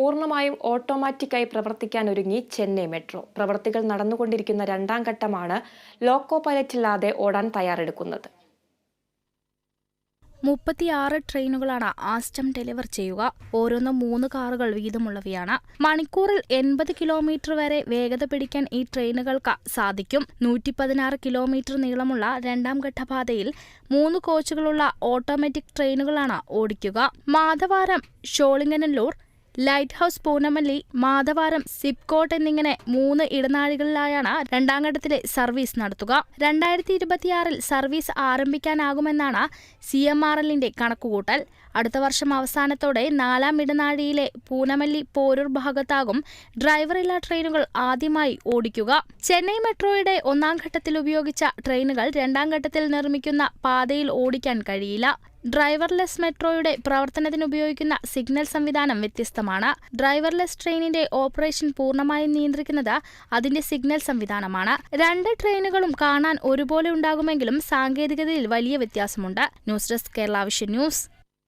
പൂർണമായും ഓട്ടോമാറ്റിക്കായി പ്രവർത്തിക്കാൻ ഒരുങ്ങി ചെന്നൈ മെട്രോ. പ്രവർത്തികൾ നടന്നുകൊണ്ടിരിക്കുന്ന രണ്ടാം ഘട്ടമാണ് ലോക്കോ പൈലറ്റ് ഇല്ലാതെ ഓടാൻ തയ്യാറെടുക്കുന്നത്. മുപ്പത്തിയാറ് ട്രെയിനുകളാണ് ആസ്റ്റം ഡെലിവർ ചെയ്യുക. ഓരോന്നും മൂന്ന് കാറുകൾ വീതമുള്ളവയാണ്. മണിക്കൂറിൽ എൺപത് കിലോമീറ്റർ വരെ വേഗത പിടിക്കാൻ ഈ ട്രെയിനുകൾക്ക് സാധിക്കും. നൂറ്റി പതിനാറ് കിലോമീറ്റർ നീളമുള്ള രണ്ടാം ഘട്ടപാതയിൽ മൂന്ന് കോച്ചുകളുള്ള ഓട്ടോമാറ്റിക് ട്രെയിനുകളാണ് ഓടിക്കുക. Madhavaram Sholinganallur light house Poonamallee Madhavaram SIPCOT എന്നിങ്ങനെ മൂന്ന് ഇടനാഴികളിലായാണ് രണ്ടാം ഘട്ടത്തിലെ സർവീസ് നടത്തുക. രണ്ടായിരത്തി ഇരുപത്തിയാറിൽ സർവീസ് ആരംഭിക്കാനാകുമെന്നാണ് സി എം ആർ എല്ലിന്റെ കണക്കുകൂട്ടൽ. അടുത്ത വർഷം അവസാനത്തോടെ നാലാം ഇടനാഴിയിലെ പൂനമല്ലി പോരൂർ ഭാഗത്താകും ഡ്രൈവറില്ലാ ട്രെയിനുകൾ ആദ്യമായി ഓടിക്കുക. ചെന്നൈ മെട്രോയുടെ ഒന്നാം ഘട്ടത്തിൽ ഉപയോഗിച്ച ട്രെയിനുകൾ രണ്ടാം ഘട്ടത്തിൽ നിർമ്മിക്കുന്ന പാതയിൽ ഓടിക്കാൻ കഴിയില്ല. ഡ്രൈവർലെസ് മെട്രോയുടെ പ്രവർത്തനത്തിന് ഉപയോഗിക്കുന്ന സിഗ്നൽ സംവിധാനം വ്യത്യസ്തമാണ്. ഡ്രൈവർലെസ് ട്രെയിനിന്റെ ഓപ്പറേഷൻ പൂർണമായും നിയന്ത്രിക്കുന്നത് അതിന്റെ സിഗ്നൽ സംവിധാനമാണ്. രണ്ട് ട്രെയിനുകളും കാണാൻ ഒരുപോലെ ഉണ്ടാകുമെങ്കിലും സാങ്കേതികതയിൽ വലിയ വ്യത്യാസമുണ്ട്. News desk Kerala vision news.